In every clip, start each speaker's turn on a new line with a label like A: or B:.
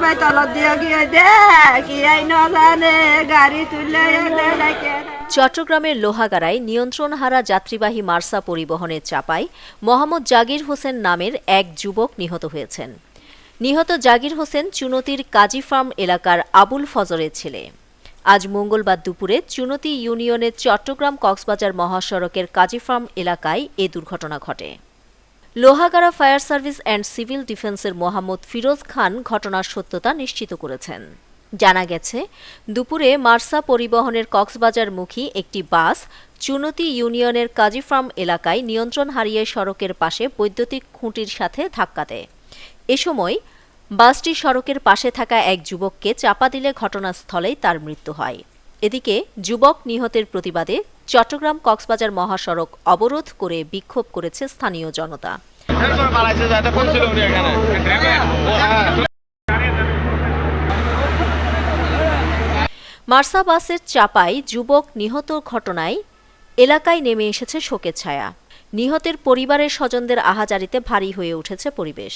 A: ভাই দিয়ে গিয়ে গাড়ি তুলে
B: চট্টগ্রামের লোহাগাড়ায় নিয়ন্ত্রণহারা যাত্রীবাহী মার্সা পরিবহনের চাপায় মোহাম্মদ জাগির হোসেন নামের এক যুবক নিহত হয়েছেন। নিহত জাগির হোসেন চুনতির কাজী ফার্ম এলাকার আবুল ফজরের ছেলে। আজ মঙ্গলবার দুপুরে চুনতি ইউনিয়নের চট্টগ্রাম কক্সবাজার মহাসড়কের কাজী ফার্ম এলাকায় এ দুর্ঘটনা ঘটে। Lohagara fire service and civil ডিফেন্সের মোহাম্মদ ফিরোজ খান ঘটনার সত্যতা নিশ্চিত করেছেন। জানা গেছে, দুপুরে মার্সা পরিবহনের কক্সবাজারমুখী একটি বাস চুনতি ইউনিয়নের কাজী ফার্ম এলাকায় নিয়ন্ত্রণ হারিয়ে সড়কের পাশে বৈদ্যুতিক খুঁটির সাথে ধাক্কা দেয়। এ সময় বাসটি সড়কের পাশে থাকা এক যুবককে চাপা দিলে ঘটনাস্থলেই তার মৃত্যু হয়। এদিকে যুবক নিহতের প্রতিবাদে চট্টগ্রাম কক্সবাজার মহাসড়ক অবরোধ করে বিক্ষোভ করেছে স্থানীয় জনতা। মার্সা বাসের চাপায় যুবক নিহত ঘটনায় এলাকায় নেমে এসেছে শোকের ছায়া। নিহতের পরিবারের স্বজনদের আহাজারিতে ভারী হয়ে উঠেছে পরিবেশ।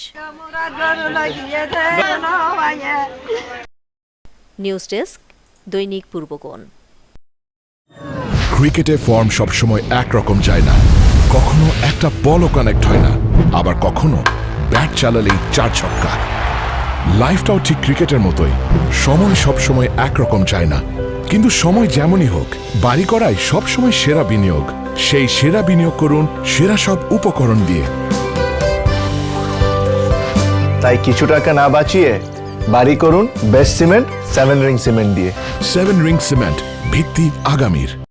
B: নিউজ ডেস্ক দৈনিক পূর্বকোণ।
C: ক্রিকেটে ফর্ম সবসময় একরকম যায় না। কখনো একটা বলও কানেক্ট হয় না। আবার কখনো ব্যাট চালালেই চার ছক্কা। লাইফটাও ঠিক ক্রিকেটের মতোই। সময় সবসময় একরকম যায় না। কিন্তু সময় যেমনই হোক বাড়ি করাই সবসময় সেরা বিনিয়োগ। সেই সেরা বিনিয়োগ করুন সেরা সব উপকরণ দিয়ে।
D: তাই কিছু টাকা না বাঁচিয়ে বাড়ি করুন best cement seven ring cement দিয়ে।
C: সেভেন রিং সিমেন্ট ভিত্তি আগামীর।